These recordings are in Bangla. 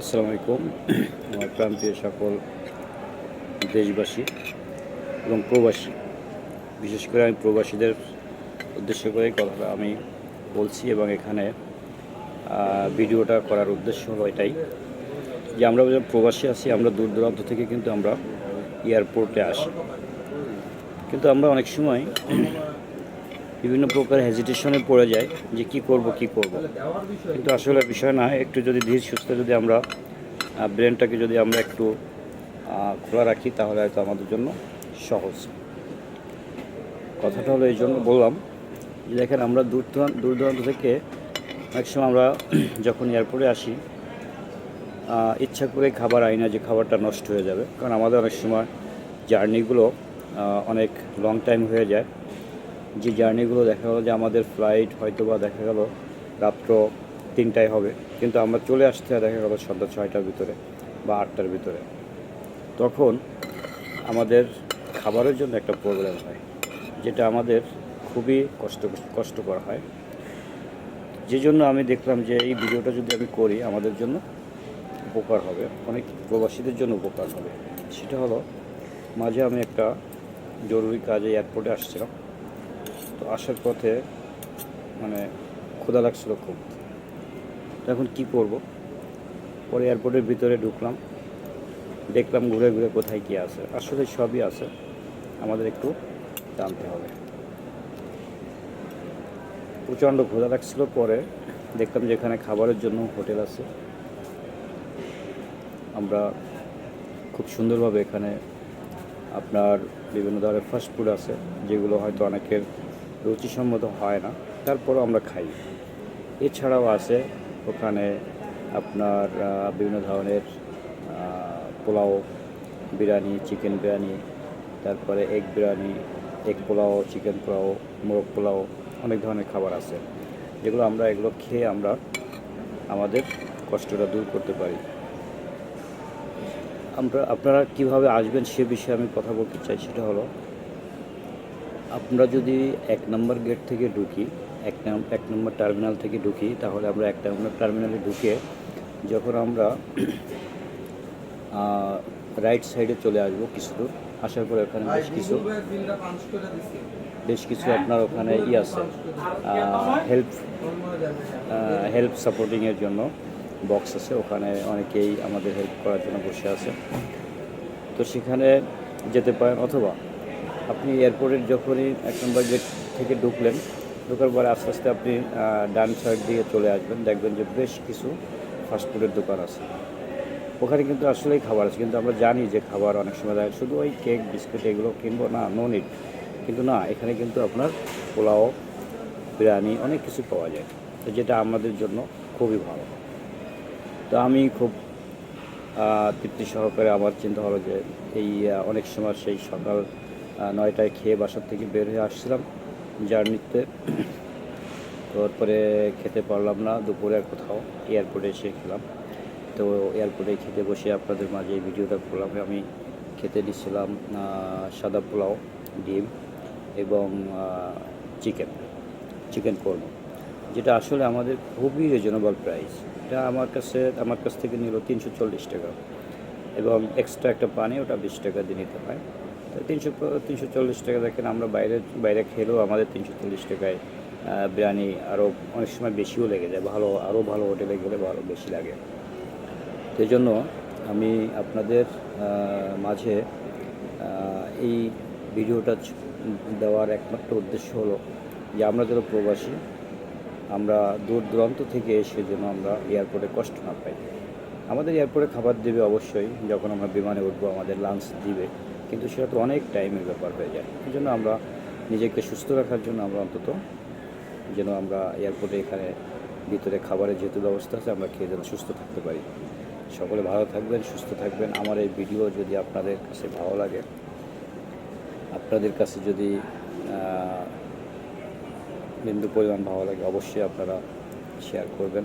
আসসালামু আলাইকুম। আমার প্রান্তীয় সকল দেশবাসী এবং প্রবাসী, বিশেষ করে আমি প্রবাসীদের উদ্দেশ্য করে কথাটা আমি বলছি এবং এখানে ভিডিওটা করার উদ্দেশ্য হলো এটাই যে আমরা যখন প্রবাসী আছি, আমরা দূর দূরান্ত থেকে কিন্তু আমরা এয়ারপোর্টে আসি। কিন্তু আমরা অনেক সময় বিভিন্ন প্রকার হেজিটেশনে পড়ে যায় যে কি করব কি করব। কিন্তু আসলে বিষয় না, একটু যদি ধীর সুস্থ যদি আমরা ব্রেনটাকে যদি আমরা একটু খোলা রাখি, তাহলে হয়তো আমাদের জন্য সহজ। কথাটা হলো এই জন্য বললাম যে দেখেন, আমরা দূর দূর দূরান্ত থেকে অনেক সময় আমরা যখন এয়ারপোর্টে আসি ইচ্ছা করে খাবার আই না যে খাবারটা নষ্ট হয়ে যাবে। কারণ আমাদের অনেক সময় জার্নিগুলো অনেক লং টাইম হয়ে যায়। যে জার্নিগুলো দেখা গেলো যে আমাদের ফ্লাইট হয়তো বা দেখা গেল রাত্র তিনটায় হবে, কিন্তু আমরা চলে আসতে দেখা গেলো সন্ধ্যা ছয়টার ভিতরে বা আটটার ভিতরে। তখন আমাদের খাবারের জন্য একটা প্রবলেম হয়, যেটা আমাদের খুবই কষ্ট কষ্টকর হয়। যে জন্য আমি দেখলাম যে এই ভিডিওটা যদি আমি করি, আমাদের জন্য উপকার হবে, অনেক প্রবাসীদের জন্য উপকার হবে। সেটা হলো, মাঝে আমি একটা জরুরি কাজে এয়ারপোর্টে আসছিলাম। তো আসার পথে মানে ক্ষুধা লাগছিল খুব। এখন কী করব? পরে এয়ারপোর্টের ভিতরে ঢুকলাম। দেখলাম ঘুরে ঘুরে কোথায় কী আছে। আসলে সবই আছে। আমাদের একটু জানতে হবে। প্রচণ্ড ক্ষুধা লাগছিল পরে। দেখলাম যে এখানে খাবারের জন্য হোটেল আছে। আমরা খুব সুন্দরভাবে এখানে আপনার বিভিন্ন ধরনের ফাস্ট ফুড আছে, যেগুলো হয়তো অনেকের রুচিসম্মত হয় না, তারপরও আমরা খাই। এছাড়াও আছে ওখানে আপনার বিভিন্ন ধরনের পোলাও, বিরিয়ানি, চিকেন বিরিয়ানি, তারপরে egg biryani egg pulao chicken pulao, মোরগ পোলাও, অনেক ধরনের খাবার আছে। যেগুলো আমরা, এগুলো খেয়ে আমরা আমাদের কষ্টটা দূর করতে পারি। আমরা, আপনারা কীভাবে আসবেন সে বিষয়ে আমি কথা বলতে চাই, সেটা হলো আমরা যদি এক নম্বর গেট থেকে ঢুকি এক নাম- এক নম্বর টার্মিনাল থেকে ঢুকি তাহলে আমরা এক নম্বর টার্মিনালে ঢুকে যখন আমরা রাইট সাইডে চলে আসব কিছু দূর আসার পরে ওখানে বেশ কিছু বেশ কিছু আপনার ওখানে ই আছে হেল্প হেল্প সাপোর্টিংয়ের জন্য বক্স আছে ওখানে অনেকেই আমাদের হেল্প করার জন্য বসে আছে। তো সেখানে যেতে পারেন অথবা আপনি এয়ারপোর্টের যখনই এক নম্বর গেট থেকে ঢুকলেন, ঢোকার পরে আস্তে আস্তে আপনি ডান সাইড দিয়ে চলে আসবেন, দেখবেন যে বেশ কিছু ফাস্টফুডের দোকান আছে। ওখানে কিন্তু আসলেই খাবার আছে, কিন্তু আমরা জানি যে খাবার অনেক সময় দেয় শুধু ওই কেক বিস্কুট এগুলো কিনবো, না নো নিট কিন্তু না, এখানে কিন্তু আপনার পোলাও, বিরিয়ানি অনেক কিছু পাওয়া যায় তো যেটা আমাদের জন্য খুবই ভালো। তো আমি খুব তৃপ্তি সহকারে আমার চিন্তা হলো যে এই অনেক সময় সেই সকাল নয়টায় খেয়ে বাসার থেকে বের হয়ে আসছিলাম জার্নিতে। তারপরে খেতে পারলাম না, দুপুরে আর কোথাও, এয়ারপোর্টে এসে খেলাম। তো এয়ারপোর্টে খেতে বসে আপনাদের মাঝে ভিডিওটা করলাম। আমি খেতে দিচ্ছিলাম সাদা পোলাও, ডিম এবং চিকেন চিকেন কর্ম, যেটা আসলে আমাদের খুবই রিজনেবল প্রাইস এটা আমার কাছে, আমার কাছ থেকে নিল তিনশো চল্লিশ টাকা এবং এক্সট্রা একটা পানি, ওটা বিশ টাকা দিয়ে নিতে হয়। তিনশো তিনশো চল্লিশ টাকা দেখেন, আমরা বাইরে বাইরে খেলেও আমাদের তিনশো চল্লিশ টাকায় বিরিয়ানি আরও অনেক সময় বেশিও লেগে যায়, ভালো আরও ভালো হোটেলে গেলে ভালো, বেশি লাগে। এই জন্য আমি আপনাদের মাঝে এই ভিডিওটা দেওয়ার একমাত্র উদ্দেশ্য হলো যে আমরা যারা প্রবাসী, আমরা দূর দূরান্ত থেকে এসে যেন আমরা এয়ারপোর্টে কষ্ট না পাই। আমাদের এয়ারপোর্টে খাবার দেবে অবশ্যই, যখন আমরা বিমানে উঠবো, আমাদের লাঞ্চ দিবে। কিন্তু সেটা তো অনেক টাইমের ব্যাপার হয়ে যায়। এই জন্য আমরা নিজেকে সুস্থ রাখার জন্য আমরা অন্তত যেন আমরা এয়ারপোর্টে এখানে ভিতরে খাবারের যেহেতু ব্যবস্থা আছে, আমরা খেয়ে যেন সুস্থ থাকতে পারি। সকলে ভালো থাকবেন, সুস্থ থাকবেন। আমার এই ভিডিও যদি আপনাদের কাছে ভালো লাগে, আপনাদের কাছে যদি বিন্দু পরিমাণ ভালো লাগে, অবশ্যই আপনারা শেয়ার করবেন।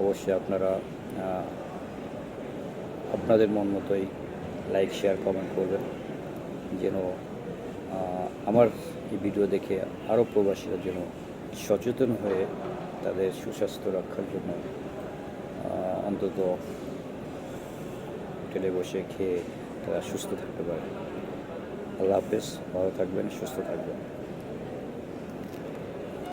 অবশ্যই আপনারা আপনাদের মন মতোই লাইক শেয়ার কমেন্ট করবেন যেন আমার এই ভিডিও দেখে আরও প্রবাসীরা যেন সচেতন হয়ে তাদের সুস্বাস্থ্য রক্ষার জন্য অন্তত হোটেলে বসে খেয়ে তারা সুস্থ থাকতে পারে। আল্লাহ হাফেজ, ভালো থাকবেন, সুস্থ থাকবেন।